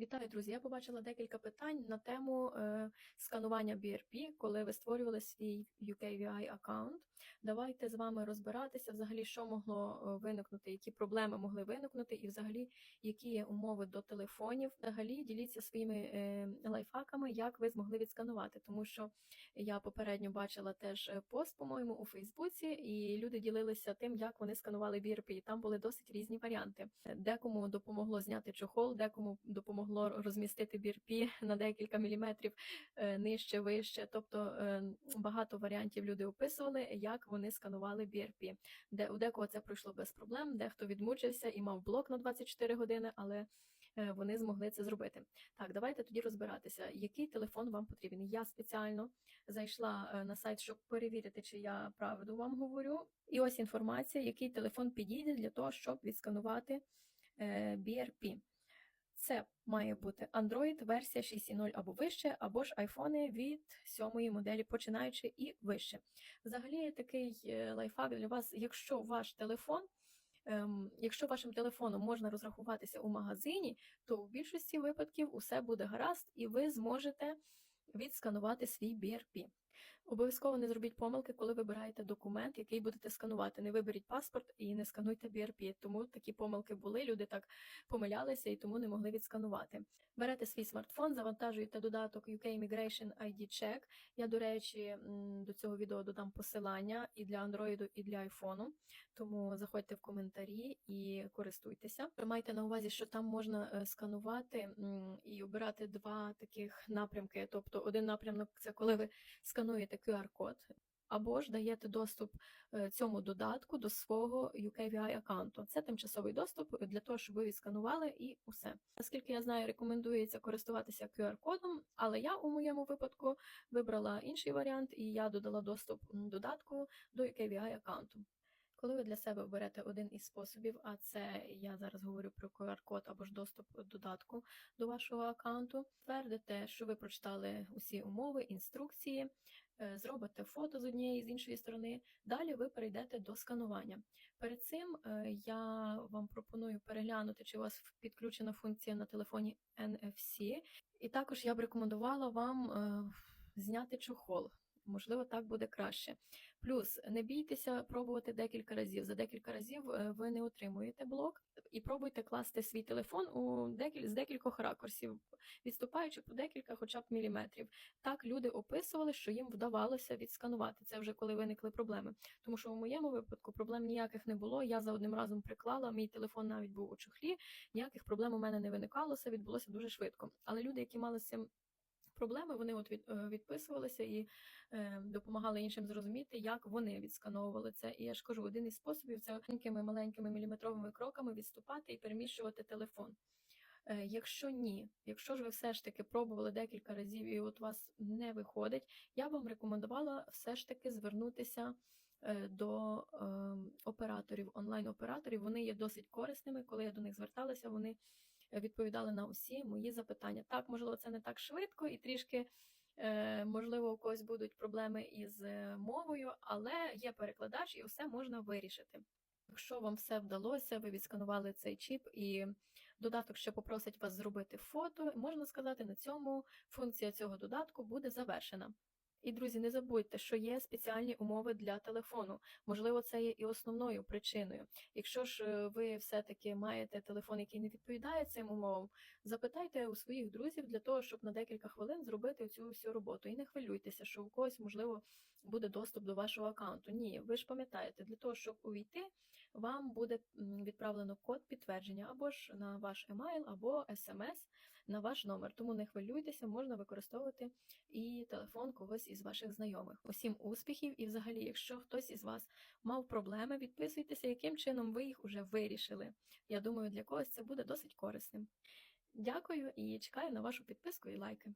Вітаю, друзі! Я побачила декілька питань на тему е, сканування BRP, коли ви створювали свій UKVI аккаунт. Давайте з вами розбиратися, взагалі, що могло е, виникнути, які проблеми могли виникнути, і взагалі які є умови до телефонів. Взагалі діліться своїми е, лайфхаками, як ви змогли відсканувати, тому що я попередньо бачила теж е, пост, по-моєму, у Фейсбуці, і люди ділилися тим, як вони сканували BRP. І там були досить різні варіанти. Декому допомогло зняти чохол, декому допомогло розмістити бірпі на декілька міліметрів е, нижче, вище. Тобто е, багато варіантів люди описували, як вони сканували BRP. Де у декого це пройшло без проблем, дехто відмучився і мав блок на 24 години, але вони змогли це зробити. Так, давайте тоді розбиратися, який телефон вам потрібен. Я спеціально зайшла е, на сайт, щоб перевірити, чи я правду вам говорю. І ось інформація, який телефон підійде для того, щоб відсканувати е, BRP. Це має бути Android версія 6.0 або вище, або ж iPhone від 7 моделі, починаючи і вище. Взагалі, такий е, лайфхак для вас, якщо ваш телефон. Ем, Якщо вашим телефоном можна розрахуватися у магазині, то в більшості випадків усе буде гаразд, і ви зможете відсканувати свій BRP. Обов'язково не зробіть помилки, коли вибираєте документ, який будете сканувати. Не виберіть паспорт і не скануйте BRP. Тому такі помилки були. Люди так помилялися і тому не могли відсканувати. Берете свій смартфон, завантажуєте додаток UK Immigration ID Check. Я, до речі, до цього відео додам посилання і для Android, і для iPhone. Тому заходьте в коментарі і користуйтеся. Майте на увазі, що там можна е, сканувати і обирати два таких напрямки. Тобто, один напрямок це коли ви скануєте QR-код. Або ж даєте доступ е, цьому додатку до свого UKVI аккаунту. Це тимчасовий доступ для того, щоб ви відсканували і усе. Наскільки я знаю, рекомендується користуватися QR-кодом, але я у моєму випадку вибрала інший варіант, і я додала доступ додатку до UKVI аккаунту. Коли ви для себе оберете один із способів, а це я зараз говорю про QR-код або ж доступ додатку до вашого аккаунту, твердите, що ви прочитали усі умови, інструкції, е, зробите фото з однієї з іншої сторони. Далі ви перейдете до сканування. Перед цим е, я вам пропоную переглянути, чи у вас підключена функція на телефоні NFC, і також я б рекомендувала вам е, зняти чохол. Можливо, так буде краще. Плюс не бійтеся пробувати декілька разів. За декілька разів е, ви не отримуєте блок, і пробуйте класти свій телефон у декіль... з декількох ракурсів, відступаючи по декілька, хоча б міліметрів. Так люди описували, що їм вдавалося відсканувати. Це вже коли виникли проблеми. Тому що у моєму випадку проблем ніяких не було. Я за одним разом приклала, мій телефон навіть був у чохлі. Ніяких проблем у мене не виникало, все відбулося дуже швидко. Але люди, які мали з цим проблеми, вони от е, відписувалися і е, допомагали іншим зрозуміти, як вони відскановували це. І я ж кажу, один із способів це маленькими маленькими міліметровими кроками відступати і переміщувати телефон. Е, Якщо ні, якщо ж ви все ж таки пробували декілька разів і от вас не виходить, я вам рекомендувала все ж таки звернутися до операторів, онлайн-операторів. Вони є досить корисними. Коли я до них зверталася, вони відповідали на усі мої запитання. Так, можливо, це не так швидко і трішки. е, Можливо, у когось будуть проблеми із е, мовою, але є перекладач і все можна вирішити. Якщо вам все вдалося, ви відсканували цей чіп, і додаток ще попросить вас зробити фото, можна сказати, на цьому функція цього додатку буде завершена. І, друзі, не забудьте, що є спеціальні умови для телефону. Можливо, це є і основною причиною. Якщо ж е, ви все-таки маєте телефон, який не відповідає цим умовам, запитайте у своїх друзів для того, щоб на декілька хвилин зробити цю всю роботу. І не хвилюйтеся, що у когось, можливо, буде доступ до вашого аккаунту. Ні, ви ж пам'ятаєте, для того, щоб увійти, вам буде відправлено код підтвердження або ж на ваш емайл, або смс на ваш номер. Тому не хвилюйтеся, можна використовувати і телефон когось із ваших знайомих. Усім успіхів! І взагалі, якщо хтось із вас мав проблеми, відписуйтеся, яким чином ви їх уже вирішили. Я думаю, для когось це буде досить корисним. Дякую і чекаю на вашу підписку і лайки.